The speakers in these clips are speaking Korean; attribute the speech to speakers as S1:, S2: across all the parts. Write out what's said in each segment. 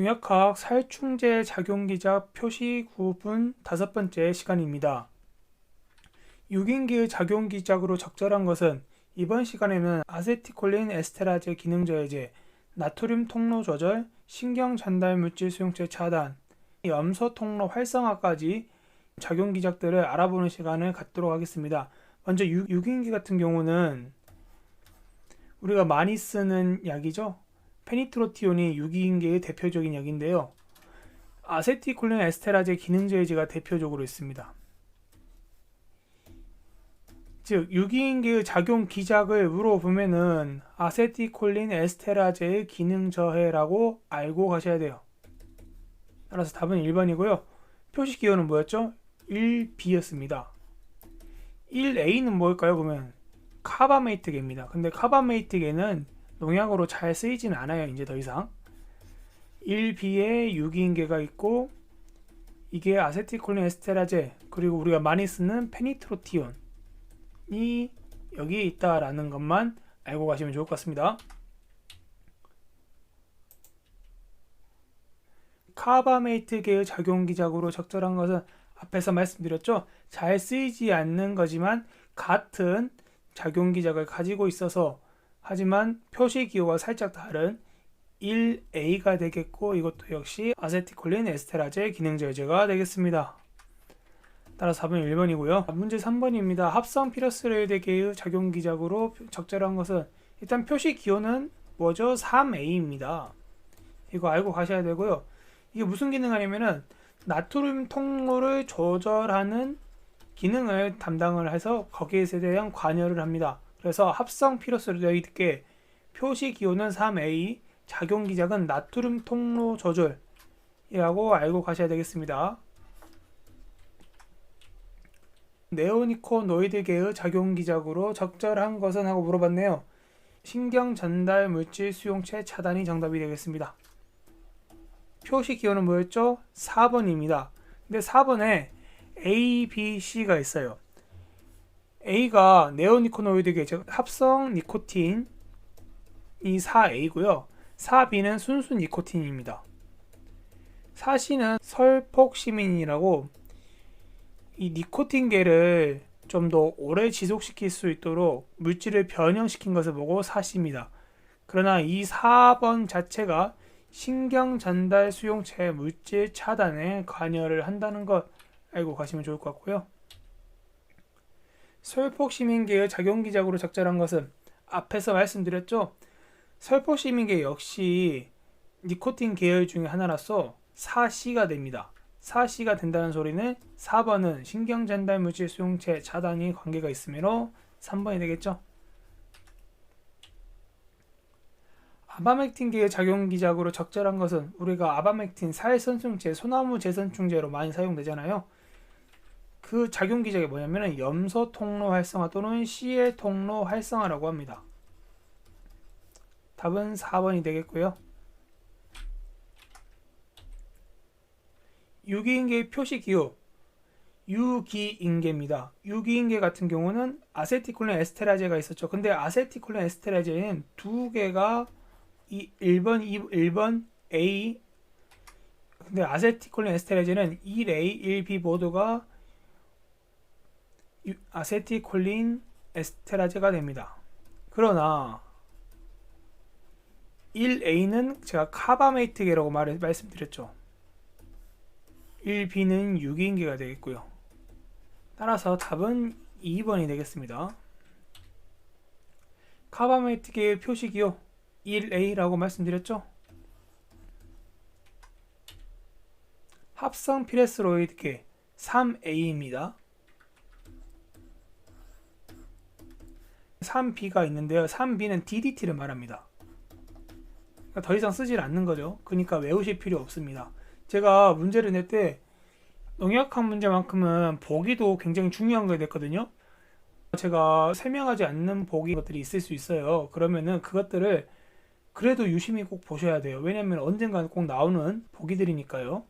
S1: 농약화학 살충제 작용기작 표시 구분 다섯 번째 시간입니다. 유기인기의 작용기작으로 적절한 것은 이번 시간에는 아세티콜린 에스테라제 기능 저해제, 나트륨 통로 조절, 신경 전달 물질 수용체 차단, 염소 통로 활성화까지 작용기작들을 알아보는 시간을 갖도록 하겠습니다. 먼저 유, 유기인기 같은 경우는 우리가 많이 쓰는 약이죠. 페니트로티온이 유기인계의 대표적인 약인데요. 아세티콜린 에스테라제 기능 저해제가 대표적으로 있습니다. 즉 유기인계의 작용 기작을 물어보면은 아세티콜린 에스테라제의 기능 저해라고 알고 가셔야 돼요. 따라서 답은 1번이고요. 표시 기호는 뭐였죠? 1B였습니다. 1A는 뭘까요? 그러면 카바메이트계입니다. 근데 카바메이트계는 농약으로 잘 쓰이진 않아요. 이제 더 이상. 1B에 유기인계가 있고 이게 아세틸콜린 에스테라제 그리고 우리가 많이 쓰는 페니트로티온이 여기에 있다라는 것만 알고 가시면 좋을 것 같습니다. 카바메이트계의 작용기작으로 적절한 것은 앞에서 말씀드렸죠. 잘 쓰이지 않는 거지만 같은 작용기작을 가지고 있어서 하지만 표시 기호가 살짝 다른 1A가 되겠고 이것도 역시 아세티콜린 에스테라제 기능저해제가 되겠습니다. 따라서 4번 1번이고요. 문제 3번입니다. 합성 피러스레이드계의 작용기작으로 적절한 것은 일단 표시 기호는 뭐죠? 3A입니다. 이거 알고 가셔야 되고요. 이게 무슨 기능 하냐면은 나트륨 통로를 조절하는 기능을 담당을 해서 거기에 대한 관여를 합니다. 그래서 합성 피로스로이드계 표시 기호는 3A, 작용 기작은 나트륨 통로 조절이라고 알고 가셔야 되겠습니다. 네오니코노이드계의 작용 기작으로 적절한 것은 하고 물어봤네요. 신경 전달 물질 수용체 차단이 정답이 되겠습니다. 표시 기호는 뭐였죠? 4번입니다. 근데 4번에 A, B, C가 있어요. A가 네오니코노이드계 즉 합성 니코틴이 4A고요. 4B는 순수 니코틴입니다. 4C는 설폭시민이라고 이 니코틴계를 좀 더 오래 지속시킬 수 있도록 물질을 변형시킨 것을 보고 4C입니다. 그러나 이 4번 자체가 신경 전달 수용체 물질 차단에 관여를 한다는 것 알고 가시면 좋을 것 같고요. 설폭시민계의 작용기작으로 적절한 것은 앞에서 말씀드렸죠. 설폭시민계 역시 니코틴 계열 중에 하나라서 4C가 됩니다. 4C가 된다는 소리는 4번은 신경전달물질 수용체 차단이 관계가 있으므로 3번이 되겠죠. 아바맥틴계의 작용기작으로 적절한 것은 우리가 아바맥틴 살선충제, 소나무 재선충제로 많이 사용되잖아요. 그 작용 기적이 뭐냐면 염소 통로 활성화 또는 CL 통로 활성화라고 합니다. 답은 4번이 되겠고요. 유기인계 표시 기호 유기인계입니다. 유기인계 같은 경우는 아세티콜린 에스테라제가 있었죠. 근데 아세티콜린 에스테라제는 두 개가 이 1번 2, 1번 A 근데 아세티콜린 에스테라제는 1A, 1B 모두가 아세티콜린 에스테라제가 됩니다. 그러나 1A는 제가 카바메이트계라고 말, 말씀드렸죠. 1B는 유기인계가 되겠고요. 따라서 답은 2번이 되겠습니다. 카바메이트계의 표시기호 1A라고 말씀드렸죠. 합성 피레스로이드계 3A입니다. 3B가 있는데요. 3B는 DDT를 말합니다. 그러니까 더 이상 쓰질 않는 거죠. 그러니까 외우실 필요 없습니다. 제가 문제를 낼 때 농약학 문제만큼은 보기도 굉장히 중요한 거 됐거든요. 제가 설명하지 않는 보기 것들이 있을 수 있어요. 그러면은 그것들을 그래도 유심히 꼭 보셔야 돼요. 왜냐면 언젠가는 꼭 나오는 보기들이니까요.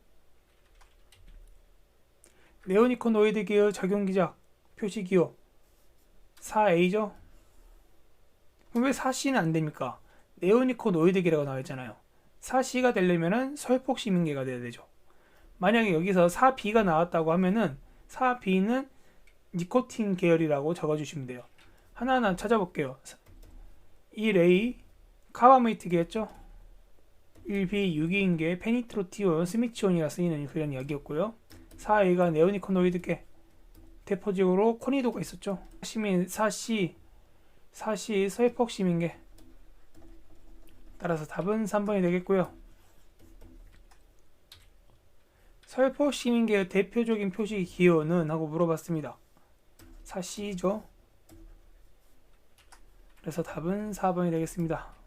S1: 네오니코노이드 기어 작용 기작 표시 기호 4A죠. 왜 4C는 안 됩니까? 네오니코노이드계라고 나와 있잖아요. 4C가 되려면은 서해폭 시민계가 돼야 되죠. 만약에 여기서 4B가 나왔다고 하면은 4B는 니코틴 계열이라고 적어주시면 돼요. 하나하나 찾아볼게요. 1A 카바메이트계였죠? 1B 유기인계 페니트로티온 스미치온이라 쓰이는 그런 약이었고요. 4A가 네오니코노이드계 대표적으로 코니도가 있었죠. 시민 4C 4C 서해폭 시민계 따라서 답은 3번이 되겠고요. 서해폭 시민계의 대표적인 표시 기호는 하고 물어봤습니다. 4C죠. 그래서 답은 4번이 되겠습니다.